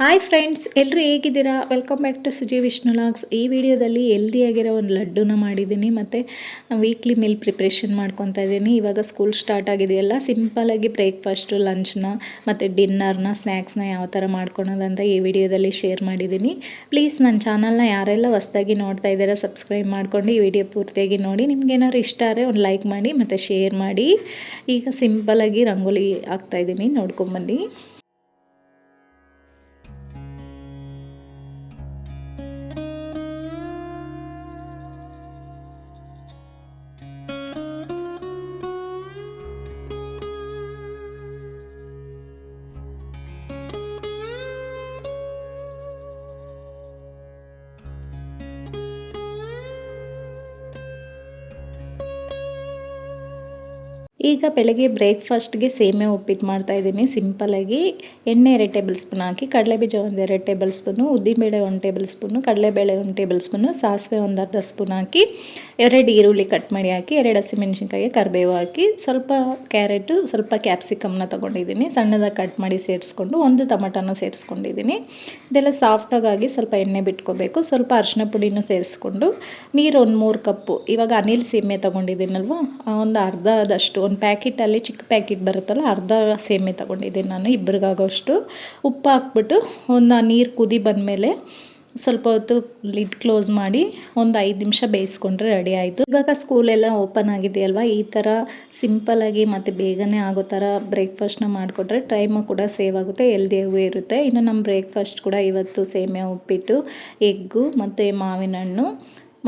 Hi friends ಎಲ್ಲರೂ ಹೇಗಿದ್ದೀರಾ? Welcome back to Suji Vishnu logs ಈ ವಿಡಿಯೋದಲ್ಲಿ ಹೆಲ್ದಿಯಾಗಿರೋ ಒಂದು ಲಡ್ಡುನ ಮಾಡಿದ್ದೀನಿ. ಮತ್ತು ವೀಕ್ಲಿ ಮೀಲ್ ಪ್ರಿಪ್ರೇಷನ್ ಮಾಡ್ಕೊತಾ ಇದ್ದೀನಿ. ಇವಾಗ ಸ್ಕೂಲ್ ಸ್ಟಾರ್ಟ್ ಆಗಿದೆಯಲ್ಲ ಸಿಂಪಲಾಗಿ ಬ್ರೇಕ್ಫಾಸ್ಟು ಲಂಚ್ನ ಮತ್ತು ಡಿನ್ನರ್ನ ಸ್ನ್ಯಾಕ್ಸ್ನ ಯಾವ ಥರ ಮಾಡ್ಕೊಳೋದಂತ ಈ ವಿಡಿಯೋದಲ್ಲಿ ಶೇರ್ ಮಾಡಿದ್ದೀನಿ. ಪ್ಲೀಸ್ ನನ್ನ ಚಾನಲ್ನ ಯಾರೆಲ್ಲ ಹೊಸ್ದಾಗಿ ನೋಡ್ತಾ ಇದ್ದೀರಾ ಸಬ್ಸ್ಕ್ರೈಬ್ ಮಾಡ್ಕೊಂಡು ಈ ವಿಡಿಯೋ ಪೂರ್ತಿಯಾಗಿ ನೋಡಿ. ನಿಮ್ಗೇನಾದ್ರು ಇಷ್ಟ ಆದರೆ ಒಂದು ಲೈಕ್ ಮಾಡಿ, ಮತ್ತು ಶೇರ್ ಮಾಡಿ. ಈಗ ಸಿಂಪಲಾಗಿ ರಂಗೋಲಿ ಹಾಕ್ತಾಯಿದ್ದೀನಿ ನೋಡ್ಕೊಂಬನ್ನಿ ಈಗ ಬೆಳಗ್ಗೆ ಬ್ರೇಕ್ಫಾಸ್ಟ್ಗೆ ಸೇಮೆ ಉಪ್ಪಿಟ್ಟು ಮಾಡ್ತಾಯಿದ್ದೀನಿ ಸಿಂಪಲಾಗಿ ಎಣ್ಣೆ ಎರಡು ಟೇಬಲ್ ಸ್ಪೂನ್ ಹಾಕಿ, ಕಡಲೆಬೀಜ ಒಂದು ಎರಡು ಟೇಬಲ್ ಸ್ಪೂನು ಉದ್ದಿನಬೇಳೆ ಒಂದು ಟೇಬಲ್ ಸ್ಪೂನು ಕಡಲೆಬೇಳೆ ಒಂದು ಟೇಬಲ್ ಸ್ಪೂನು ಸಾಸಿವೆ ಒಂದು ಅರ್ಧ ಸ್ಪೂನ್ ಹಾಕಿ, ಎರಡು ಈರುಳ್ಳಿ ಕಟ್ ಮಾಡಿ ಹಾಕಿ, ಎರಡು ಹಸಿಮೆಣ್ಸಿನ್ಕಾಯಿ ಕರಿಬೇವು ಹಾಕಿ, ಸ್ವಲ್ಪ ಕ್ಯಾರೆಟು ಸ್ವಲ್ಪ ಕ್ಯಾಪ್ಸಿಕಮ್ನ ತೊಗೊಂಡಿದ್ದೀನಿ. ಸಣ್ಣದಾಗಿ ಕಟ್ ಮಾಡಿ ಸೇರಿಸ್ಕೊಂಡು, ಒಂದು ಟೊಮಟೊನ ಸೇರಿಸ್ಕೊಂಡಿದ್ದೀನಿ. ಇದೆಲ್ಲ ಸಾಫ್ಟಾಗಿ ಸ್ವಲ್ಪ ಎಣ್ಣೆ ಬಿಟ್ಕೋಬೇಕು. ಸ್ವಲ್ಪ ಅರಿಶಿನ ಪುಡಿನೂ ಸೇರಿಸ್ಕೊಂಡು, ನೀರು ಒಂದು ಮೂರು ಕಪ್ಪು, ಇವಾಗ ಅನಿಲ್ ಸೀಮೆ ತೊಗೊಂಡಿದ್ದೀನಲ್ವ ಒಂದು ಅರ್ಧದಷ್ಟು ಒಂದು ಪ್ಯಾಕೆಟಲ್ಲಿ ಚಿಕ್ಕ ಪ್ಯಾಕೆಟ್ ಬರುತ್ತಲ್ಲ, ಅರ್ಧ ಸೇಮೆ ತೊಗೊಂಡಿದ್ದೀನಿ ನಾನು ಇಬ್ಬರಿಗಾಗೋಷ್ಟು ಉಪ್ಪು ಹಾಕ್ಬಿಟ್ಟು ಒಂದು ನೀರು ಕುದಿ ಬಂದಮೇಲೆ ಸ್ವಲ್ಪ ಹೊತ್ತು ಲಿಡ್ ಕ್ಲೋಸ್ ಮಾಡಿ ಒಂದು ಐದು ನಿಮಿಷ ಬೇಯಿಸ್ಕೊಂಡ್ರೆ ರೆಡಿ ಆಯಿತು. ಇವಾಗ ಸ್ಕೂಲೆಲ್ಲ ಓಪನ್ ಆಗಿದೆಯಲ್ವ ಈ ಥರ ಸಿಂಪಲಾಗಿ ಮತ್ತು ಬೇಗನೆ ಆಗೋ ಥರ ಬ್ರೇಕ್ಫಾಸ್ಟ್ನ ಮಾಡಿಕೊಟ್ರೆ ಟೈಮು ಕೂಡ ಸೇವ್ ಆಗುತ್ತೆ ಎಲ್ದಿಯಾಗೂ ಇರುತ್ತೆ. ಇನ್ನು ನಮ್ಮ ಬ್ರೇಕ್ಫಾಸ್ಟ್ ಕೂಡ ಇವತ್ತು ಸೇಮಿಯಾ ಉಪ್ಪಿಟ್ಟು, ಎಗ್ಗು ಮತ್ತು ಮಾವಿನ ಹಣ್ಣು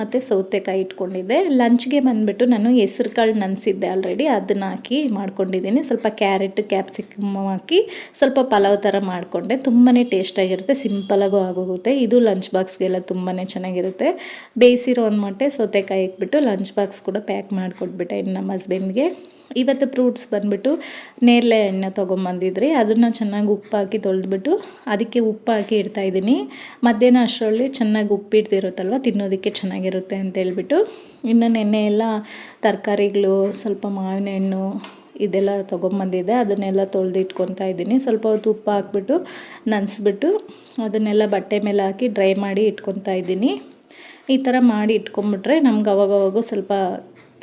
ಮತ್ತು ಸೌತೆಕಾಯಿ ಇಟ್ಕೊಂಡಿದ್ದೆ. ಲಂಚ್ಗೆ ಬಂದುಬಿಟ್ಟು ನಾನು ಹೆಸ್ರು ಕಾಳು ನೆನೆಸಿದ್ದೆ ಆಲ್ರೆಡಿ ಅದನ್ನು ಹಾಕಿ ಮಾಡ್ಕೊಂಡಿದ್ದೀನಿ. ಸ್ವಲ್ಪ ಕ್ಯಾರೆಟ್, ಕ್ಯಾಪ್ಸಿಕಮ್ ಹಾಕಿ ಸ್ವಲ್ಪ ಪಲಾವ್ ಥರ ಮಾಡಿಕೊಂಡೆ. ತುಂಬಾ ಟೇಸ್ಟಾಗಿರುತ್ತೆ ಸಿಂಪಲಾಗೂ ಆಗೋಗುತ್ತೆ. ಇದು ಲಂಚ್ ಬಾಕ್ಸ್ಗೆಲ್ಲ ತುಂಬಾ ಚೆನ್ನಾಗಿರುತ್ತೆ. ಬೇಯಿಸಿರೋ ಒಂದು ಮೊಟ್ಟೆ ಸೌತೆಕಾಯಿ ಇಟ್ಬಿಟ್ಟು ಲಂಚ್ ಬಾಕ್ಸ್ ಕೂಡ ಪ್ಯಾಕ್ ಮಾಡಿಕೊಟ್ಬಿಟ್ಟೆ ನಮ್ಮ ಹಸ್ಬೆಂಡ್ಗೆ ಇವತ್ತು ಫ್ರೂಟ್ಸ್ ಬಂದುಬಿಟ್ಟು ನೇರಳೆ ಹಣ್ಣು ತೊಗೊಂಬಂದಿದ್ರಿ, ಅದನ್ನು ಚೆನ್ನಾಗಿ ಉಪ್ಪು ಹಾಕಿ ತೊಳೆದ್ಬಿಟ್ಟು ಅದಕ್ಕೆ ಉಪ್ಪು ಹಾಕಿ ಇಡ್ತಾಯಿದ್ದೀನಿ ಮಧ್ಯಾಹ್ನ ಅಷ್ಟರಲ್ಲಿ ಚೆನ್ನಾಗಿ ಉಪ್ಪಿಡ್ತಿರುತ್ತಲ್ವ ತಿನ್ನೋದಕ್ಕೆ ಚೆನ್ನಾಗಿರುತ್ತೆ ಅಂತೇಳ್ಬಿಟ್ಟು ಇನ್ನು ನೆನ್ನೆ ಎಲ್ಲ ತರಕಾರಿಗಳು, ಸ್ವಲ್ಪ ಮಾವಿನ ಹಣ್ಣು ಇದೆಲ್ಲ ತೊಗೊಂಬಂದಿದ್ದೆ, ಅದನ್ನೆಲ್ಲ ತೊಳೆದು ಇಟ್ಕೊತಾ ಇದ್ದೀನಿ. ಸ್ವಲ್ಪ ಹೊತ್ತು ಉಪ್ಪು ಹಾಕ್ಬಿಟ್ಟು ನೆನೆಸ್ಬಿಟ್ಟು ಅದನ್ನೆಲ್ಲ ಬಟ್ಟೆ ಮೇಲೆ ಹಾಕಿ ಡ್ರೈ ಮಾಡಿ ಇಟ್ಕೊತಾ ಇದ್ದೀನಿ. ಈ ಥರ ಮಾಡಿ ಇಟ್ಕೊಂಬಿಟ್ರೆ ನಮ್ಗೆ ಅವಾಗವಾಗೂ ಸ್ವಲ್ಪ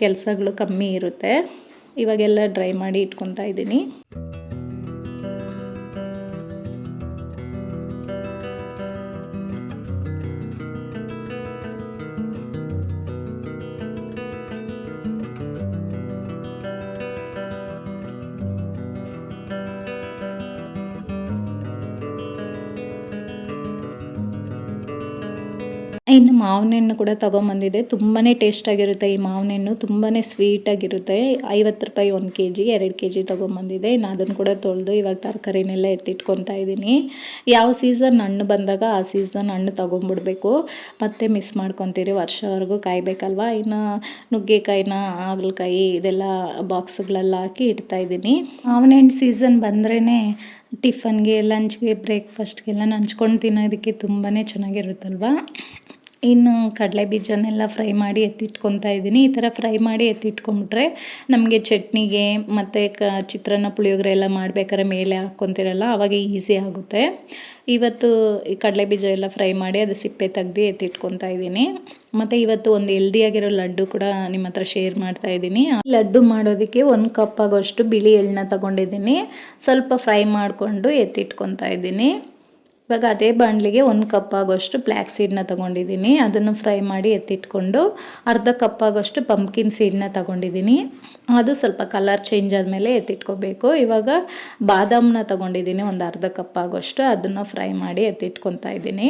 ಕೆಲಸಗಳು ಕಮ್ಮಿ ಇರುತ್ತೆ. ಇವಾಗೆಲ್ಲ ಡ್ರೈ ಮಾಡಿ ಇಟ್ಕೊತಾ ಇದ್ದೀನಿ. ಇನ್ನು ಮಾವಿನ ಹಣ್ಣು ಕೂಡ ತಗೊಂಬಂದಿದ್ದೆ. ತುಂಬಾ ಟೇಸ್ಟಾಗಿರುತ್ತೆ ಈ ಮಾವಿನ ಹಣ್ಣು ತುಂಬಾ ಸ್ವೀಟಾಗಿರುತ್ತೆ ಐವತ್ತು ರೂಪಾಯಿ ಒಂದು ಕೆ ಜಿ ಎರಡು ಕೆ ಜಿ ತೊಗೊಂಬಂದಿದ್ದೆ. ಇನ್ನು ಅದನ್ನು ಕೂಡ ತೊಳೆದು ಇವಾಗ ತರಕಾರಿನೆಲ್ಲ ಎತ್ತಿಟ್ಕೊತಾ ಇದ್ದೀನಿ. ಯಾವ ಸೀಸನ್ ಹಣ್ಣು ಬಂದಾಗ ಆ ಸೀಸನ್ ಹಣ್ಣು ತೊಗೊಂಬಿಡ್ಬೇಕು. ಮತ್ತೆ ಮಿಸ್ ಮಾಡ್ಕೊತೀರಿ, ವರ್ಷವರೆಗೂ ಕಾಯಬೇಕಲ್ವ? ಇನ್ನು ನುಗ್ಗೆಕಾಯಿನ, ಹಾಗಲಕಾಯಿ ಇದೆಲ್ಲ ಬಾಕ್ಸ್ಗಳೆಲ್ಲ ಹಾಕಿ ಇಡ್ತಾಯಿದ್ದೀನಿ ಮಾವಿನ ಹಣ್ಣು ಸೀಸನ್ ಬಂದ್ರೇ ಟಿಫನ್ಗೆ ಲಂಚ್ಗೆ ಬ್ರೇಕ್ಫಾಸ್ಟ್ಗೆಲ್ಲ ನಂಚ್ಕೊಂಡು ತಿನ್ನೋದಕ್ಕೆ ತುಂಬಾ ಚೆನ್ನಾಗಿರುತ್ತಲ್ವ? ಇನ್ನು ಕಡಲೆ ಬೀಜನೆಲ್ಲ ಫ್ರೈ ಮಾಡಿ ಎತ್ತಿಟ್ಕೊತಾ ಇದ್ದೀನಿ. ಈ ಥರ ಫ್ರೈ ಮಾಡಿ ಎತ್ತಿಟ್ಕೊಂಡ್ಬಿಟ್ರೆ ನಮಗೆ ಚಟ್ನಿಗೆ ಮತ್ತು ಕ ಚಿತ್ರಾನ್ನ ಪುಳಿಯೋಗರೆ ಎಲ್ಲ ಮಾಡ್ಬೇಕಾದ್ರೆ ಮೇಲೆ ಹಾಕ್ಕೊತಿರಲ್ಲ ಆವಾಗ ಈಸಿ ಆಗುತ್ತೆ. ಇವತ್ತು ಈ ಕಡಲೆ ಬೀಜ ಎಲ್ಲ ಫ್ರೈ ಮಾಡಿ ಅದು ಸಿಪ್ಪೆ ತೆಗ್ದು ಎತ್ತಿಟ್ಕೊತಾ ಇದ್ದೀನಿ. ಮತ್ತು ಇವತ್ತು ಒಂದು ಹೆಲ್ದಿಯಾಗಿರೋ ಲಡ್ಡು ಕೂಡ ನಿಮ್ಮ ಹತ್ರ ಶೇರ್ ಮಾಡ್ತಾ ಇದ್ದೀನಿ. ಲಡ್ಡು ಮಾಡೋದಕ್ಕೆ ಒಂದು ಕಪ್ ಆಗೋಷ್ಟು ಬಿಳಿ ಎಳ್ಳನ್ನ ತಗೊಂಡಿದ್ದೀನಿ. ಸ್ವಲ್ಪ ಫ್ರೈ ಮಾಡಿಕೊಂಡು ಎತ್ತಿಟ್ಕೊತಾ ಇದ್ದೀನಿ. ಇವಾಗ ಅದೇ ಬಾಣಲಿಗೆ ಒಂದು ಕಪ್ ಆಗೋಷ್ಟು ಬ್ಲ್ಯಾಕ್ ಸೀಡ್ನ ತೊಗೊಂಡಿದ್ದೀನಿ. ಅದನ್ನು ಫ್ರೈ ಮಾಡಿ ಎತ್ತಿಟ್ಕೊಂಡು ಅರ್ಧ ಕಪ್ ಆಗೋಷ್ಟು ಪಂಪ್ಕಿನ್ ಸೀಡ್ನ ತೊಗೊಂಡಿದ್ದೀನಿ. ಅದು ಸ್ವಲ್ಪ ಕಲರ್ ಚೇಂಜ್ ಆದಮೇಲೆ ಎತ್ತಿಟ್ಕೋಬೇಕು. ಇವಾಗ ಬಾದಾಮನ್ನ ತೊಗೊಂಡಿದ್ದೀನಿ ಒಂದು ಅರ್ಧ ಕಪ್ ಆಗೋಷ್ಟು. ಅದನ್ನು ಫ್ರೈ ಮಾಡಿ ಎತ್ತಿಟ್ಕೊತಾ ಇದ್ದೀನಿ.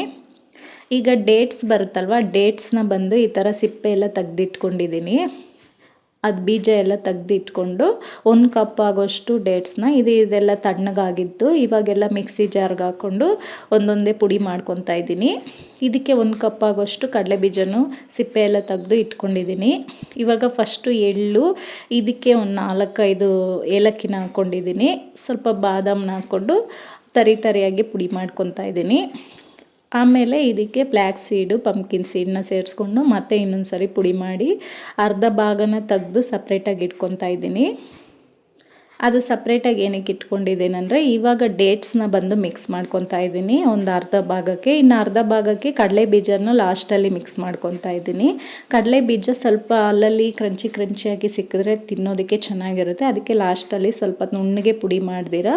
ಈಗ ಡೇಟ್ಸ್ ಬರುತ್ತಲ್ವ? ಡೇಟ್ಸ್ನ ಬಂದು ಈ ಥರ ಸಿಪ್ಪೆ ಎಲ್ಲ ತೆಗ್ದಿಟ್ಕೊಂಡಿದ್ದೀನಿ. ಅದು ಬೀಜ ಎಲ್ಲ ತೆಗೆದಿಟ್ಕೊಂಡು ಒಂದು ಕಪ್ ಆಗೋಷ್ಟು ಡೇಟ್ಸ್ನ ಇದು ಇದೆಲ್ಲ ತಣ್ಣಗಾಗಿದ್ದು ಇವಾಗೆಲ್ಲ ಮಿಕ್ಸಿ ಜಾರ್ಗೆ ಹಾಕ್ಕೊಂಡು ಒಂದೊಂದೇ ಪುಡಿ ಮಾಡ್ಕೊತಾ ಇದ್ದೀನಿ. ಇದಕ್ಕೆ ಒಂದು ಕಪ್ ಆಗೋಷ್ಟು ಕಡಲೆ ಬೀಜನೂ ಸಿಪ್ಪೆ ಎಲ್ಲ ತೆಗೆದು ಇಟ್ಕೊಂಡಿದ್ದೀನಿ. ಇವಾಗ ಫಸ್ಟು ಎಳ್ಳು, ಇದಕ್ಕೆ ಒಂದು ನಾಲ್ಕೈದು ಏಲಕ್ಕಿನ ಹಾಕ್ಕೊಂಡಿದ್ದೀನಿ ಸ್ವಲ್ಪ ಬಾದಾಮನ್ನ ಹಾಕ್ಕೊಂಡು ತರಿ ತರಿಯಾಗಿ ಪುಡಿ ಮಾಡ್ಕೊತಾ ಇದ್ದೀನಿ. ಆಮೇಲೆ ಇದಕ್ಕೆ ಬ್ಲ್ಯಾಕ್ ಸೀಡು ಪಂಪ್ಕಿನ್ ಸೀಡನ್ನ ಸೇರಿಸ್ಕೊಂಡು ಮತ್ತೆ ಇನ್ನೊಂದು ಸರಿ ಪುಡಿ ಮಾಡಿ ಅರ್ಧ ಭಾಗನ ತೆಗೆದು ಸಪ್ರೇಟಾಗಿ ಇಟ್ಕೊತಾ ಇದ್ದೀನಿ. ಅದು ಸಪ್ರೇಟಾಗಿ ಏನಕ್ಕೆ ಇಟ್ಕೊಂಡಿದ್ದೇನೆಂದರೆ ಇವಾಗ ಡೇಟ್ಸ್ನ ಬಂದು ಮಿಕ್ಸ್ ಮಾಡ್ಕೊತಾ ಇದ್ದೀನಿ. ಒಂದು ಅರ್ಧ ಭಾಗಕ್ಕೆ, ಇನ್ನು ಅರ್ಧ ಭಾಗಕ್ಕೆ ಕಡಲೆ ಬೀಜನ ಲಾಸ್ಟಲ್ಲಿ ಮಿಕ್ಸ್ ಮಾಡ್ಕೊತಾ ಇದ್ದೀನಿ. ಕಡಲೆ ಬೀಜ ಸ್ವಲ್ಪ ಅಲ್ಲಲ್ಲಿ ಕ್ರಂಚಿ ಕ್ರಂಚಿಯಾಗಿ ಸಿಕ್ಕಿದ್ರೆ ತಿನ್ನೋದಕ್ಕೆ ಚೆನ್ನಾಗಿರುತ್ತೆ. ಅದಕ್ಕೆ ಲಾಸ್ಟಲ್ಲಿ ಸ್ವಲ್ಪ ನುಣ್ಣಗೆ ಪುಡಿ ಮಾಡ್ದಿರ.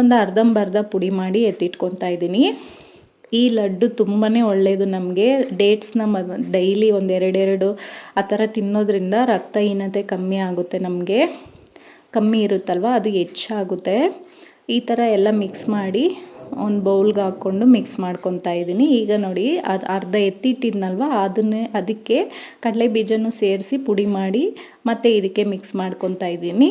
ಒಂದು ಅರ್ಧಂಬರ್ಧ ಪುಡಿ ಮಾಡಿ ಎತ್ತಿಟ್ಕೊತಾ ಇದ್ದೀನಿ. ಈ ಲಡ್ಡು ತುಂಬಾ ಒಳ್ಳೆಯದು ನಮಗೆ. ಡೇಟ್ಸ್ನ ಮ ಡೈಲಿ ಒಂದು ಎರಡೆರಡು ಆ ಥರ ತಿನ್ನೋದ್ರಿಂದ ರಕ್ತಹೀನತೆ ಕಮ್ಮಿ ಆಗುತ್ತೆ ನಮಗೆ. ಕಮ್ಮಿ ಇರುತ್ತಲ್ವ? ಅದು ಹೆಚ್ಚಾಗುತ್ತೆ. ಈ ಥರ ಎಲ್ಲ ಮಿಕ್ಸ್ ಮಾಡಿ ಒಂದು ಬೌಲ್ಗೆ ಹಾಕ್ಕೊಂಡು ಮಿಕ್ಸ್ ಮಾಡ್ಕೊತಾ ಇದ್ದೀನಿ. ಈಗ ನೋಡಿ, ಅದು ಅರ್ಧ ಎತ್ತಿಟ್ಟಿದ್ನಲ್ವ? ಅದನ್ನೇ, ಅದಕ್ಕೆ ಕಡಲೆ ಬೀಜನೂ ಸೇರಿಸಿ ಪುಡಿ ಮಾಡಿ ಮತ್ತು ಇದಕ್ಕೆ ಮಿಕ್ಸ್ ಮಾಡ್ಕೊತಾ ಇದ್ದೀನಿ.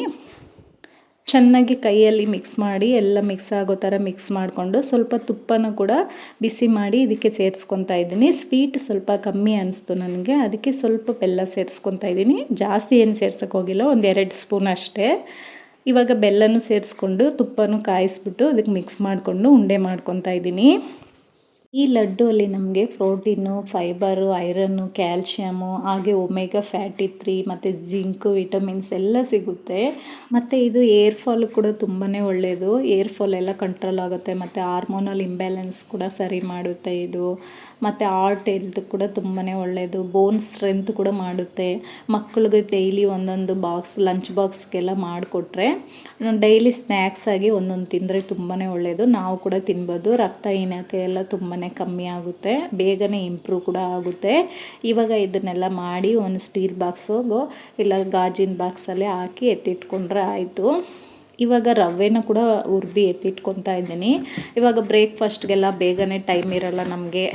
ಚೆನ್ನಾಗಿ ಕೈಯಲ್ಲಿ ಮಿಕ್ಸ್ ಮಾಡಿ, ಎಲ್ಲ ಮಿಕ್ಸ್ ಆಗೋ ಥರ ಮಿಕ್ಸ್ ಮಾಡಿಕೊಂಡು ಸ್ವಲ್ಪ ತುಪ್ಪನ ಕೂಡ ಬಿಸಿ ಮಾಡಿ ಇದಕ್ಕೆ ಸೇರಿಸ್ಕೊತಾ ಇದ್ದೀನಿ. ಸ್ವೀಟ್ ಸ್ವಲ್ಪ ಕಮ್ಮಿ ಅನಿಸ್ತು ನನಗೆ. ಅದಕ್ಕೆ ಸ್ವಲ್ಪ ಬೆಲ್ಲ ಸೇರಿಸ್ಕೊತಾ ಇದ್ದೀನಿ. ಜಾಸ್ತಿ ಏನು ಸೇರ್ಸೋಕೆ ಹೋಗಿಲ್ಲ. ಒಂದು ಎರಡು ಸ್ಪೂನ್ ಅಷ್ಟೇ. ಇವಾಗ ಬೆಲ್ಲನೂ ಸೇರಿಸ್ಕೊಂಡು ತುಪ್ಪನೂ ಕಾಯಿಸ್ಬಿಟ್ಟು ಅದಕ್ಕೆ ಮಿಕ್ಸ್ ಮಾಡಿಕೊಂಡು ಉಂಡೆ ಮಾಡ್ಕೊತಾ ಇದ್ದೀನಿ. ಈ ಲಡ್ಡು ಅಲ್ಲಿ ನಮಗೆ ಪ್ರೋಟೀನು, ಫೈಬರು, ಐರನ್ನು, ಕ್ಯಾಲ್ಶಿಯಮು, ಹಾಗೆ ಒಮೆಗಾ ಫ್ಯಾಟಿ ತ್ರೀ ಮತ್ತು ಜಿಂಕು, ವಿಟಮಿನ್ಸ್ ಎಲ್ಲ ಸಿಗುತ್ತೆ. ಮತ್ತು ಇದು ಏರ್ ಫಾಲ್ ಕೂಡ ತುಂಬಾ ಒಳ್ಳೆಯದು ಏರ್ ಫಾಲ್ ಎಲ್ಲ ಕಂಟ್ರೋಲ್ ಆಗುತ್ತೆ. ಮತ್ತು ಹಾರ್ಮೋನಲ್ ಇಂಬ್ಯಾಲೆನ್ಸ್ ಕೂಡ ಸರಿ ಮಾಡುತ್ತೆ ಇದು. ಮತ್ತು ಆರ್ಟ್ ಹೆಲ್ತ್ ಕೂಡ ತುಂಬಾ ಒಳ್ಳೆಯದು ಬೋನ್ ಸ್ಟ್ರೆಂತ್ ಕೂಡ ಮಾಡುತ್ತೆ. ಮಕ್ಕಳಿಗೆ ಡೈಲಿ ಒಂದೊಂದು ಬಾಕ್ಸ್ ಲಂಚ್ ಬಾಕ್ಸ್ಗೆಲ್ಲ ಮಾಡಿಕೊಟ್ರೆ ಡೈಲಿ ಸ್ನ್ಯಾಕ್ಸ್ ಆಗಿ ಒಂದೊಂದು ತಿಂದರೆ ತುಂಬಾ ಒಳ್ಳೆಯದು ನಾವು ಕೂಡ ತಿನ್ಬೋದು. ರಕ್ತಹೀನತೆ ಎಲ್ಲ ತುಂಬಾ ಕಮ್ಮಿ ಆಗುತ್ತೆ. ಬೇಗನೆ ಇಂಪ್ರೂವ್ ಕೂಡ ಆಗುತ್ತೆ. ಇವಾಗ ಇದನ್ನೆಲ್ಲ ಮಾಡಿ ಒಂದು ಸ್ಟೀಲ್ ಬಾಕ್ಸು ಇಲ್ಲ ಗಾಜಿನ ಬಾಕ್ಸಲ್ಲಿ ಹಾಕಿ ಎತ್ತಿಟ್ಕೊಂಡ್ರೆ ಆಯಿತು. ಇವಾಗ ರವೆನ ಕೂಡ ಹುರ್ದು ಎತ್ತಿಟ್ಕೊತಾ ಇದ್ದೀನಿ. ಇವಾಗ ಬ್ರೇಕ್ಫಾಸ್ಟ್ಗೆಲ್ಲ ಬೇಗನೆ ಟೈಮ್ ಇರಲ್ಲ ನಮಗೆ.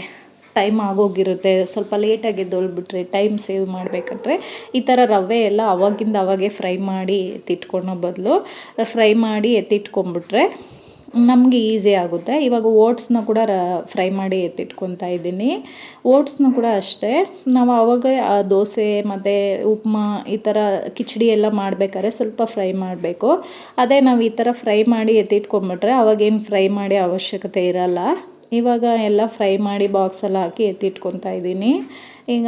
ಟೈಮ್ ಆಗೋಗಿರುತ್ತೆ. ಸ್ವಲ್ಪ ಲೇಟಾಗಿ ಎದ್ದೊಳ್ಬಿಟ್ರೆ ಟೈಮ್ ಸೇವ್ ಮಾಡಬೇಕಂದ್ರೆ ಈ ಥರ ರವೆ ಎಲ್ಲ ಅವಾಗಿಂದ ಅವಾಗೆ ಫ್ರೈ ಮಾಡಿ ಎತ್ತಿಟ್ಕೊಳೋ ಬದಲು ಫ್ರೈ ಮಾಡಿ ಎತ್ತಿಟ್ಕೊಂಡ್ಬಿಟ್ರೆ ನಮಗೆ ಈಸಿ ಆಗುತ್ತೆ. ಇವಾಗ ಓಟ್ಸ್ನ ಕೂಡ ರ ಫ್ರೈ ಮಾಡಿ ಎತ್ತಿಟ್ಕೊತಾ ಇದ್ದೀನಿ. ಓಟ್ಸ್ನ ಕೂಡ ಅಷ್ಟೇ. ನಾವು ಆವಾಗ ದೋಸೆ ಮತ್ತು ಉಪ್ಮಾ ಈ ಥರ ಕಿಚಡಿ ಎಲ್ಲ ಮಾಡಬೇಕಾದ್ರೆ ಸ್ವಲ್ಪ ಫ್ರೈ ಮಾಡಬೇಕು. ಅದೇ ನಾವು ಈ ಥರ ಫ್ರೈ ಮಾಡಿ ಎತ್ತಿಟ್ಕೊಂಡ್ಬಿಟ್ರೆ ಅವಾಗೇನು ಫ್ರೈ ಮಾಡಿ ಅವಶ್ಯಕತೆ ಇರಲ್ಲ. ಇವಾಗ ಎಲ್ಲ ಫ್ರೈ ಮಾಡಿ ಬಾಕ್ಸಲ್ಲಿ ಹಾಕಿ ಎತ್ತಿಟ್ಕೊತಾ ಇದ್ದೀನಿ. ಈಗ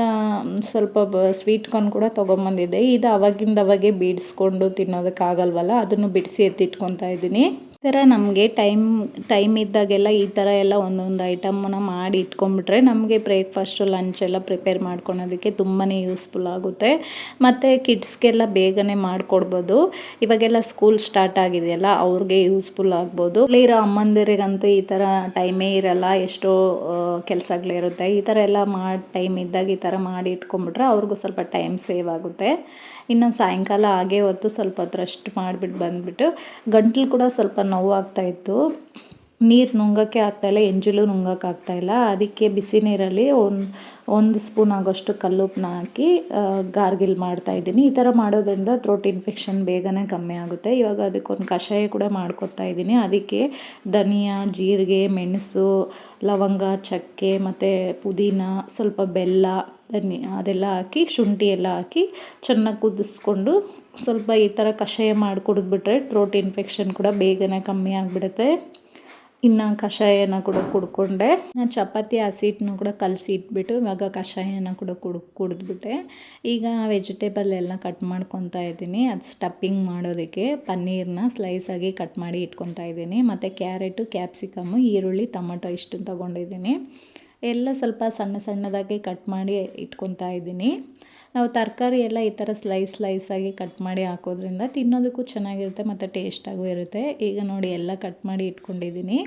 ಸ್ವಲ್ಪ ಬ ಸ್ವೀಟ್ ಕಾರ್ನ್ ಕೂಡ ತೊಗೊಂಬಂದಿದ್ದೆ. ಇದು ಅವಾಗಿಂದ ಅವಾಗೆ ಬಿಡಿಸ್ಕೊಂಡು ತಿನ್ನೋದಕ್ಕಾಗಲ್ವಲ್ಲ, ಅದನ್ನು ಬಿಡಿಸಿ ಎತ್ತಿಟ್ಕೊತಾ ಇದ್ದೀನಿ. ಈ ಥರ ನಮಗೆ ಟೈಮ್ ಟೈಮ್ ಇದ್ದಾಗೆಲ್ಲ ಈ ಥರ ಎಲ್ಲ ಒಂದೊಂದು ಐಟಮನ್ನ ಮಾಡಿ ಇಟ್ಕೊಂಡ್ಬಿಟ್ರೆ ನಮಗೆ ಬ್ರೇಕ್ಫಾಸ್ಟು, ಲಂಚ್ ಎಲ್ಲ ಪ್ರಿಪೇರ್ ಮಾಡ್ಕೊಳೋದಕ್ಕೆ ತುಂಬಾ ಯೂಸ್ಫುಲ್ ಆಗುತ್ತೆ. ಮತ್ತು ಕಿಡ್ಸ್ಗೆಲ್ಲ ಬೇಗನೆ ಮಾಡಿಕೊಡ್ಬೋದು. ಇವಾಗೆಲ್ಲ ಸ್ಕೂಲ್ ಸ್ಟಾರ್ಟ್ ಆಗಿದೆಯಲ್ಲ, ಅವ್ರಿಗೆ ಯೂಸ್ಫುಲ್ ಆಗ್ಬೋದು. ಇರೋ ಅಮ್ಮಂದಿರಿಗಂತೂ ಈ ಥರ ಟೈಮೇ ಇರಲ್ಲ, ಎಷ್ಟೋ ಕೆಲಸಗಳಿರುತ್ತೆ ಈ ಥರ ಎಲ್ಲ ಮಾಡಿ, ಟೈಮ್ ಇದ್ದಾಗ ಈ ಥರ ಮಾಡಿ ಇಟ್ಕೊಂಡ್ಬಿಟ್ರೆ ಅವ್ರಿಗೂ ಸ್ವಲ್ಪ ಟೈಮ್ ಸೇವ್ ಆಗುತ್ತೆ. ಇನ್ನು ಸಾಯಂಕಾಲ ಹಾಗೆ ಹೊತ್ತು ಸ್ವಲ್ಪ ಹೊತ್ತು ರೆಸ್ಟ್ ಮಾಡಿಬಿಟ್ಟು ಬಂದುಬಿಟ್ಟು ಗಂಟ್ಲು ಕೂಡ ಸ್ವಲ್ಪ ನೋವು ಆಗ್ತಾಯಿತ್ತು ನೀರು ನುಂಗೋಕ್ಕೆ ಆಗ್ತಾಯಿಲ್ಲ ಎಂಜಲು ನುಂಗೋಕೆ ಆಗ್ತಾಯಿಲ್ಲ ಅದಕ್ಕೆ ಬಿಸಿ ನೀರಲ್ಲಿ ಒಂದು ಒಂದು ಸ್ಪೂನ್ ಆಗೋಷ್ಟು ಕಲ್ಲುಪ್ಪನ್ನ ಹಾಕಿ ಗಾರ್ಗಿಲ್ ಮಾಡ್ತಾಯಿದ್ದೀನಿ ಈ ಥರ ಮಾಡೋದ್ರಿಂದ ಥ್ರೋಟ್ ಇನ್ಫೆಕ್ಷನ್ ಬೇಗನೆ ಕಮ್ಮಿ ಆಗುತ್ತೆ. ಇವಾಗ ಅದಕ್ಕೊಂದು ಕಷಾಯ ಕೂಡ ಮಾಡ್ಕೊತಾ ಇದ್ದೀನಿ. ಅದಕ್ಕೆ ಧನಿಯಾ, ಜೀರಿಗೆ, ಮೆಣಸು, ಲವಂಗ, ಚಕ್ಕೆ ಮತ್ತು ಪುದೀನ, ಸ್ವಲ್ಪ ಬೆಲ್ಲ, ಧನಿ, ಅದೆಲ್ಲ ಹಾಕಿ, ಶುಂಠಿ ಎಲ್ಲ ಹಾಕಿ ಚೆನ್ನಾಗಿ ಕುದಿಸ್ಕೊಂಡು ಸ್ವಲ್ಪ ಈ ಥರ ಕಷಾಯ ಮಾಡಿ ಕುಡಿದ್ಬಿಟ್ರೆ ಥ್ರೋಟ್ ಇನ್ಫೆಕ್ಷನ್ ಕೂಡ ಬೇಗನೆ ಕಮ್ಮಿ ಆಗಿಬಿಡುತ್ತೆ. ಇನ್ನು ಕಷಾಯನ ಕೂಡ ಕುಡ್ಕೊಂಡೆ. ಚಪಾತಿ ಹಸಿಟ್ಟನ್ನು ಕೂಡ ಕಲಸಿ ಇಟ್ಬಿಟ್ಟು ಇವಾಗ ಕಷಾಯನ ಕೂಡ ಕುಡ್, ಕುಡಿದ್ಬಿಟ್ಟೆ. ಈಗ ವೆಜಿಟೇಬಲ್ ಎಲ್ಲ ಕಟ್ ಮಾಡ್ಕೊತಾ ಇದ್ದೀನಿ. ಅದು ಸ್ಟಪ್ಪಿಂಗ್ ಮಾಡೋದಕ್ಕೆ ಪನ್ನೀರನ್ನ ಸ್ಲೈಸಾಗಿ ಕಟ್ ಮಾಡಿ ಇಟ್ಕೊತಾ ಇದ್ದೀನಿ. ಮತ್ತು ಕ್ಯಾರೆಟು ಕ್ಯಾಪ್ಸಿಕಮ್ಮು ಈರುಳ್ಳಿ, ಟೊಮಟೊ ಇಷ್ಟನ್ನು ತೊಗೊಂಡಿದ್ದೀನಿ. ಎಲ್ಲ ಸ್ವಲ್ಪ ಸಣ್ಣ ಸಣ್ಣದಾಗಿ ಕಟ್ ಮಾಡಿ ಇಟ್ಕೊತಾ ಇದ್ದೀನಿ. ನಾವು ತರಕಾರಿ ಎಲ್ಲ ಈ ಥರ ಸ್ಲೈಸ್ ಸ್ಲೈಸಾಗಿ ಕಟ್ ಮಾಡಿ ಹಾಕೋದ್ರಿಂದ ತಿನ್ನೋದಕ್ಕೂ ಚೆನ್ನಾಗಿರುತ್ತೆ ಮತ್ತು ಟೇಸ್ಟಾಗೂ ಇರುತ್ತೆ. ಈಗ ನೋಡಿ ಎಲ್ಲ ಕಟ್ ಮಾಡಿ ಇಟ್ಕೊಂಡಿದ್ದೀನಿ.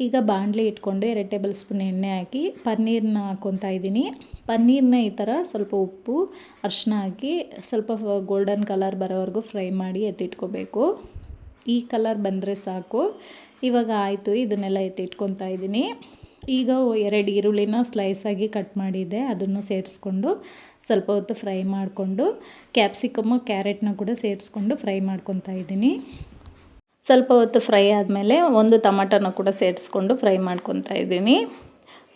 ಈಗ ಬಾಣಲಿ ಇಟ್ಕೊಂಡು ಎರಡು ಟೇಬಲ್ ಸ್ಪೂನ್ ಎಣ್ಣೆ ಹಾಕಿ ಪನ್ನೀರನ್ನ ಹಾಕ್ಕೊತಾ ಇದ್ದೀನಿ. ಪನ್ನೀರನ್ನ ಈ ಥರ ಸ್ವಲ್ಪ ಉಪ್ಪು ಅರಿಶಿನ ಹಾಕಿ ಸ್ವಲ್ಪ ಗೋಲ್ಡನ್ ಕಲರ್ ಬರೋವರೆಗೂ ಫ್ರೈ ಮಾಡಿ ಎತ್ತಿಟ್ಕೋಬೇಕು. ಈ ಕಲರ್ ಬಂದರೆ ಸಾಕು. ಇವಾಗ ಆಯಿತು, ಇದನ್ನೆಲ್ಲ ಎತ್ತಿಟ್ಕೊತಾ ಇದ್ದೀನಿ. ಈಗ ಎರಡು ಈರುಳ್ಳಿನ ಸ್ಲೈಸಾಗಿ ಕಟ್ ಮಾಡಿದ್ದೆ. ಅದನ್ನು ಸೇರಿಸ್ಕೊಂಡು ಸ್ವಲ್ಪ ಹೊತ್ತು ಫ್ರೈ ಮಾಡಿಕೊಂಡು ಕ್ಯಾಪ್ಸಿಕಮ್ಮು ಕ್ಯಾರೆಟ್ನ ಕೂಡ ಸೇರಿಸ್ಕೊಂಡು ಫ್ರೈ ಮಾಡ್ಕೊತಾ ಇದ್ದೀನಿ. ಸ್ವಲ್ಪ ಹೊತ್ತು ಫ್ರೈ ಆದಮೇಲೆ ಒಂದು ಟಮಟನ ಕೂಡ ಸೇರಿಸ್ಕೊಂಡು ಫ್ರೈ ಮಾಡ್ಕೊತಾ ಇದ್ದೀನಿ.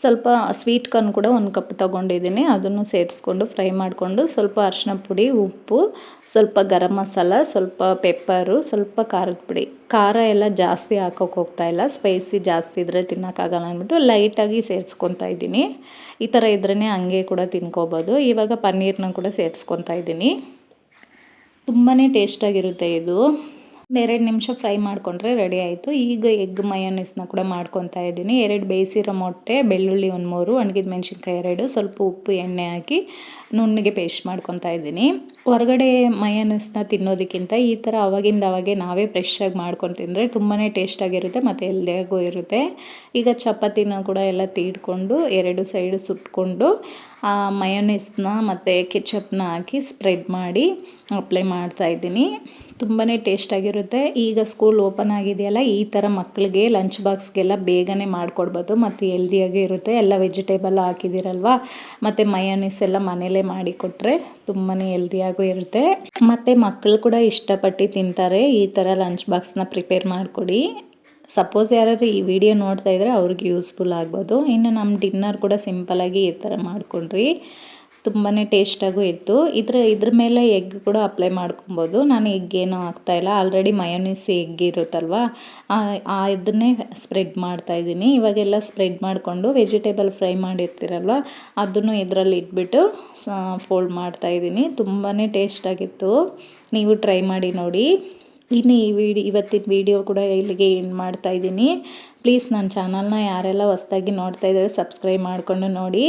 ಸ್ವಲ್ಪ ಸ್ವೀಟ್ ಕಾರ್ನ್ ಕೂಡ ಒಂದು ಕಪ್ ತಗೊಂಡಿದ್ದೀನಿ. ಅದನ್ನು ಸೇರಿಸ್ಕೊಂಡು ಫ್ರೈ ಮಾಡಿಕೊಂಡು ಸ್ವಲ್ಪ ಅರಿಶಿನ ಪುಡಿ, ಉಪ್ಪು, ಸ್ವಲ್ಪ ಗರಂ ಮಸಾಲ, ಸ್ವಲ್ಪ ಪೆಪ್ಪರು ಸ್ವಲ್ಪ ಖಾರದ ಪುಡಿ. ಖಾರ ಎಲ್ಲ ಜಾಸ್ತಿ ಹಾಕೋಕೆ ಹೋಗ್ತಾ ಇಲ್ಲ. ಸ್ಪೈಸಿ ಜಾಸ್ತಿ ಇದ್ದರೆ ತಿನ್ನೋಕ್ಕಾಗಲ್ಲ ಅಂದ್ಬಿಟ್ಟು ಲೈಟಾಗಿ ಸೇರಿಸ್ಕೊತಾ ಇದ್ದೀನಿ. ಈ ಥರ ಇದ್ರೇ ಹಂಗೆ ಕೂಡ ತಿನ್ಕೋಬೋದು. ಇವಾಗ ಪನ್ನೀರನ್ನ ಕೂಡ ಸೇರಿಸ್ಕೊತಾ ಇದ್ದೀನಿ. ತುಂಬಾ ಟೇಸ್ಟಾಗಿರುತ್ತೆ ಇದು. ಎರಡು ನಿಮಿಷ ಫ್ರೈ ಮಾಡಿಕೊಂಡ್ರೆ ರೆಡಿ ಆಯಿತು. ಈಗ ಎಗ್ ಮಯೋನೀಸ್ನ ಕೂಡ ಮಾಡ್ಕೊತಾ ಇದ್ದೀನಿ. ಎರಡು ಬೇಯಿಸಿರೋ ಮೊಟ್ಟೆ, ಬೆಳ್ಳುಳ್ಳಿ ಒಂದು ಮೂರು, ಒಣಗಿದ ಮೆಣಸಿನ್ಕಾಯಿ ಎರಡು, ಸ್ವಲ್ಪ ಉಪ್ಪು, ಎಣ್ಣೆ ಹಾಕಿ ನುಣ್ಣಗೆ ಪೇಸ್ಟ್ ಮಾಡ್ಕೊತಾ ಇದ್ದೀನಿ. ಹೊರಗಡೆ ಮಯೋನೀಸ್ನ ತಿನ್ನೋದಕ್ಕಿಂತ ಈ ಥರ ಅವಾಗಿಂದ ಅವಾಗೆ ನಾವೇ ಫ್ರೆಶ್ಶಾಗಿ ಮಾಡ್ಕೊಂಡು ತಿಂದರೆ ತುಂಬಾ ಟೇಸ್ಟಾಗಿರುತ್ತೆ ಮತ್ತು ಎಲ್ದಿಯಾಗೂ ಇರುತ್ತೆ. ಈಗ ಚಪಾತಿನ ಕೂಡ ಎಲ್ಲ ತೀಡ್ಕೊಂಡು ಎರಡು ಸೈಡು ಸುಟ್ಕೊಂಡು ಮಯೋನೀಸ್ನ ಮತ್ತು ಕೆಚಪ್ನ ಹಾಕಿ ಸ್ಪ್ರೆಡ್ ಮಾಡಿ ಅಪ್ಲೈ ಮಾಡ್ತಾಯಿದ್ದೀನಿ ತುಂಬಾ ಟೇಸ್ಟಾಗಿರುತ್ತೆ ಈಗ ಸ್ಕೂಲ್ ಓಪನ್ ಆಗಿದೆಯಲ್ಲ, ಈ ಥರ ಮಕ್ಕಳಿಗೆ ಲಂಚ್ ಬಾಕ್ಸ್ಗೆಲ್ಲ ಬೇಗನೆ ಮಾಡಿಕೊಡ್ಬೋದು. ಮತ್ತು ಹೆಲ್ದಿಯಾಗಿ ಇರುತ್ತೆ. ಎಲ್ಲ ವೆಜಿಟೇಬಲ್ ಹಾಕಿದ್ದೀರಲ್ವ ಮತ್ತು ಮಯೋನೀಸ್ ಎಲ್ಲ ಮನೇಲೇ ಮಾಡಿಕೊಟ್ರೆ ತುಂಬಾ ಹೆಲ್ದಿಯಾಗೂ ಇರುತ್ತೆ. ಮತ್ತು ಮಕ್ಕಳು ಕೂಡ ಇಷ್ಟಪಟ್ಟು ತಿಂತಾರೆ. ಈ ಥರ ಲಂಚ್ ಬಾಕ್ಸ್ನ ಪ್ರಿಪೇರ್ ಮಾಡಿಕೊಡಿ. ಸಪೋಸ್ ಯಾರಾದ್ರೂ ಈ ವಿಡಿಯೋ ನೋಡ್ತಾ ಇದ್ದರೆ ಅವ್ರಿಗೆ ಯೂಸ್ಫುಲ್ ಆಗ್ಬೋದು. ಇನ್ನು ನಮ್ಮ ಡಿನ್ನರ್ ಕೂಡ ಸಿಂಪಲಾಗಿ ಈ ಥರ ಮಾಡ್ಕೊಂಡ್ರಿ. ತುಂಬಾ ಟೇಸ್ಟಾಗೂ ಇತ್ತು. ಇದ್ರ ಇದ್ರ ಮೇಲೆ ಎಗ್ ಕೂಡ ಅಪ್ಲೈ ಮಾಡ್ಕೊಬೋದು. ನಾನು ಎಗ್ ಏನೂ ಹಾಕ್ತಾಯಿಲ್ಲ ಆಲ್ರೆಡಿ ಮಯೋನೀಸ್ ಎಗ್ ಇರುತ್ತಲ್ವಾ? ಆ ಇದನ್ನೇ ಸ್ಪ್ರೆಡ್ ಮಾಡ್ತಾ ಇದ್ದೀನಿ. ಇವಾಗೆಲ್ಲ ಸ್ಪ್ರೆಡ್ ಮಾಡಿಕೊಂಡು ವೆಜಿಟೇಬಲ್ ಫ್ರೈ ಮಾಡಿರ್ತೀರಲ್ವ? ಅದನ್ನು ಇದರಲ್ಲಿ ಇಟ್ಬಿಟ್ಟು ಫೋಲ್ಡ್ ಮಾಡ್ತಾ ಇದ್ದೀನಿ. ತುಂಬಾ ಟೇಸ್ಟಾಗಿತ್ತು ನೀವು ಟ್ರೈ ಮಾಡಿ ನೋಡಿ. ಇನ್ನು ಈ ವಿಡಿ, ಇವತ್ತಿನ ವಿಡಿಯೋ ಕೂಡ ಇಲ್ಲಿಗೆ ಏನು ಮಾಡ್ತಾಯಿದ್ದೀನಿ ಪ್ಲೀಸ್ ನನ್ನ ಚಾನಲ್ನ ಯಾರೆಲ್ಲ ಹೊಸ್ದಾಗಿ ನೋಡ್ತಾ ಇದ್ದಾರೆ ಸಬ್ಸ್ಕ್ರೈಬ್ ಮಾಡಿಕೊಂಡು ನೋಡಿ.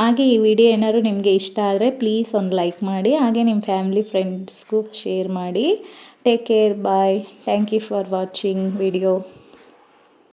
ಹಾಗೆ ಈ ವಿಡಿಯೋ ಏನಾದ್ರು ನಿಮಗೆ ಇಷ್ಟ ಆದರೆ ಪ್ಲೀಸ್ ಒಂದು ಲೈಕ್ ಮಾಡಿ, ಹಾಗೆ ನಿಮ್ಮ ಫ್ಯಾಮಿಲಿ ಫ್ರೆಂಡ್ಸ್ಗೂ ಶೇರ್ ಮಾಡಿ. Take care bye thank you for watching video